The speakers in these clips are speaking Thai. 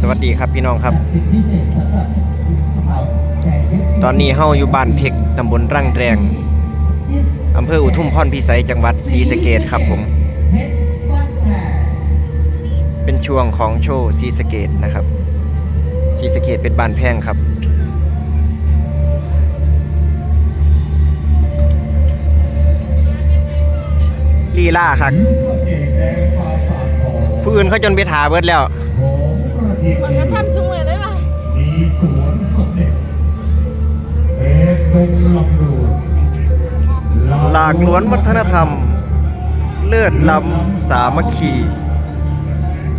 สวัสดีครับพี่น้องครับ ตอนนี้เฮาอยู่บ้านเพกตำบลร่างแรงอำเภออุทุมพรพิสัยจังหวัดศรีสะเกดครับผม เป็นช่วงของโชว์ศรีสะเกดนะครับศรีสะเกดเป็นบ้านแพงครับลีลาครับผู้อื่นเขาจนไปถาเบิดแล้ว มันกระทันจุงเลยได้ล่ะมีสวนสมเด็จเป็นดงลำดูหลากหลวนวัฒนธรรม เลือดล้ำสามัคคี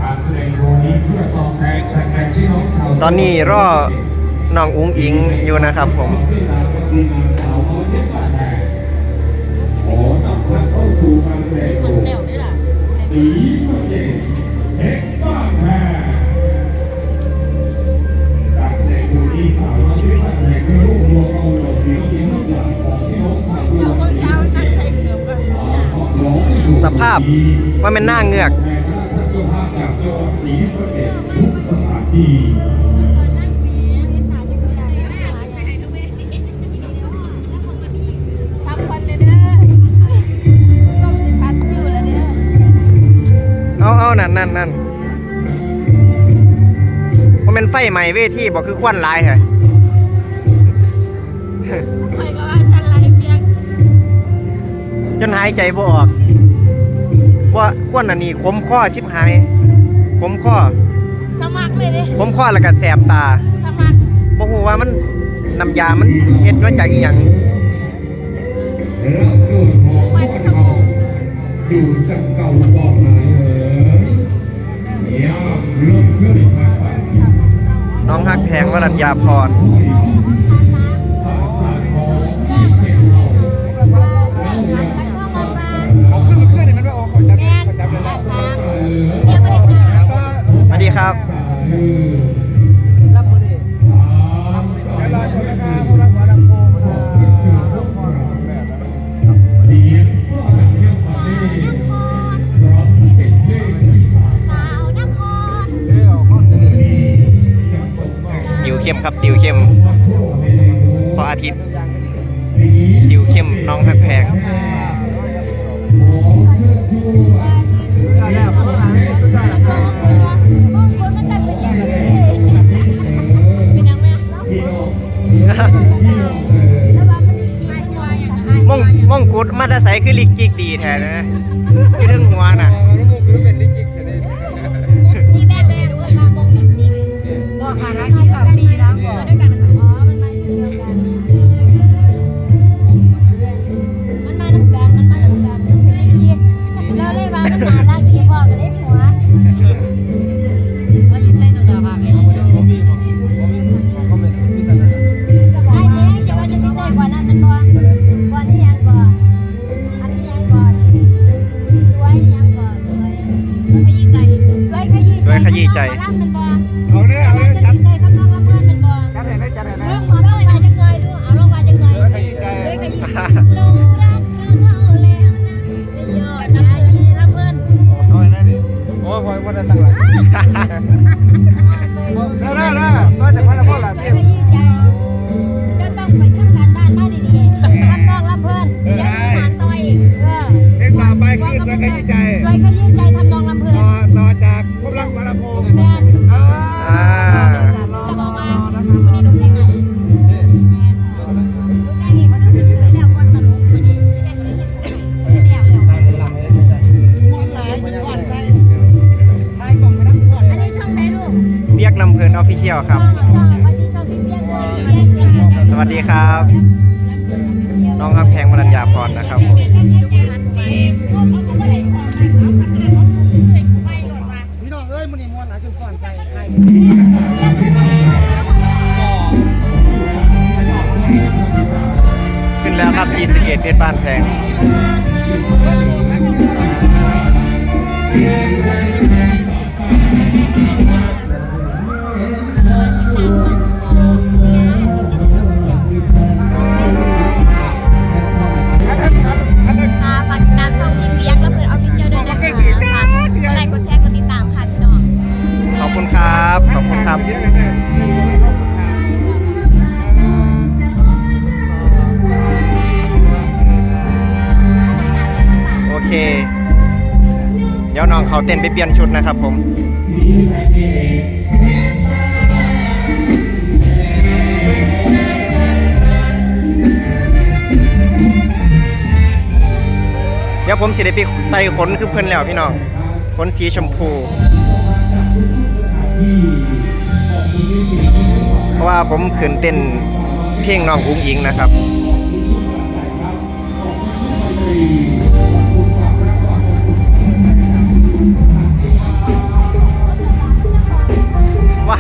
การแสดงโชว์นี้เพื่อตอบแทนแฟนๆที่น้องชาวตอนนี้รอน้องอุ้งอิงอยู่นะครับผมที่ลานทีมงานสาวน้อยเด็กบ้านแพงขอนำท่านเข้าสู่การแสด สภาพว่าเป็นหน้าเงือกทำคนเลยเด้อต้องพัดอยู่แล้วเด้อเอาเอานั่นนั่นนั่นว่าเป็นไฟใหม่เวทีบอกคือควันหลายเหรอคอยก็ว่าฉันไรเพียงจนหายใจบ่ออก ว่าควันอันนี้ขมข้อชิบหายขมข้อสมัครเลยเด้ขมข้อแล้วก็แสบตาสมัครบ่ฮู้ว่ามันน้ำยามันเฮ็ดมาจากอีหยังมันสมองอยู่จังเก่าบอกไหนเอ๋ยยามลมเชื่อทางไปน้องฮักแพงวรัญญาพร ครับรับมือดิรับมือดิเดี๋ยวรอชมนะครับผู้รักหมอลำโพงนครับเสียงสร้างยังฝันพร้อมเป็นเพลงที่สามสาวนครจะตกแต่งติวเข้มครับ ติวเข้มโชว์ในเรื่องพออาทิตย์ติวเข้มน้องแพงของ กุฎมาตาใสคือลิกจิกดีแท้นะคือเรื่องหัวน่ะที่แม่แม่รู้ว่ามงจริงๆบอกหาร้านกิ ใจ เบี้ยเลยสวัสดีครับ น้องฮักแพงวรัญญาพรนะครับพี่น้องเอ้ยมันนี่มวนหลายจนก่อนใส่ท้ายขึ้นแล้วครับที่สเกตเพชรบ้านแพง เขาเต้นไปเปลี่ยนชุดนะครับผมเดี๋ยวผมสิได้ไปใส่ขนคือเพิ่นแล้วพี่น้องขนสีชมพูเพราะว่าผมขึ้นเต้นเพลงน้องอุ้งอิงนะครับ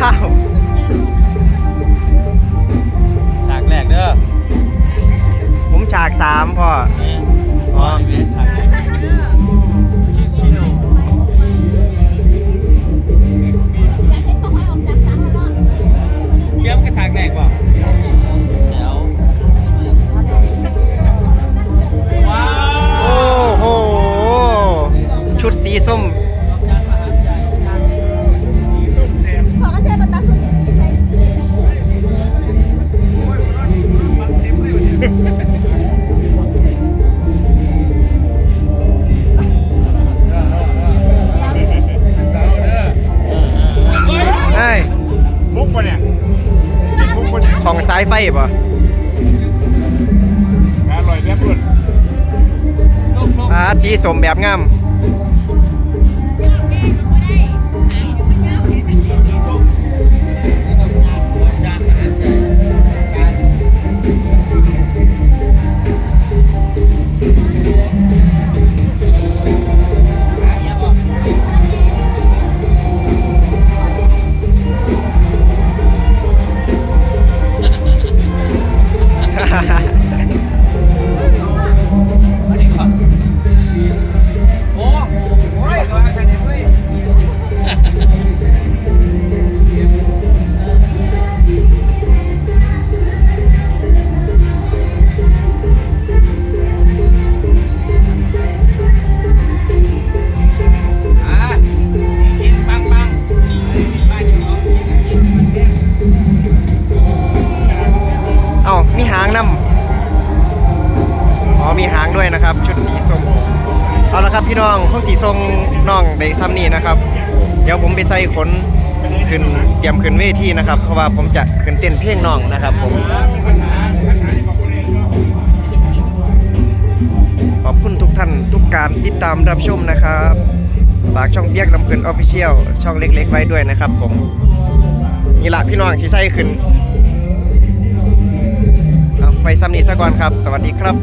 าวฉากแรกเด้อผมฉากสามพ่ออ๋อเวฉากแรกชิชิโนเยี่ยมกระฉากแร ไฟป่ะอร่อยแบบรุ่นอาสีสมแบบงาม หางด้วยนะครับ ชุดสีส้มเอาละครับพี่น้องเขาสีส้มน้องได้ซ้ำนี่นะครับ เดี๋ยวผมไปใส่ขนขึ้นเตรียมขึ้นเวทีนะครับ เพราะว่าผมจะขึ้นเต้นเพลงน้องนะครับ ผมขอบคุณทุกท่านทุกการติดตามรับชมนะครับฝากช่องเบียกลำเพลินออฟฟิเชียลช่องเล็ก ๆ ไว้ด้วยนะครับ ผมนี่ละพี่น้องที่ใส่ขึ้นไปซ้ำนี้ซะก่อนครับ สวัสดีครับ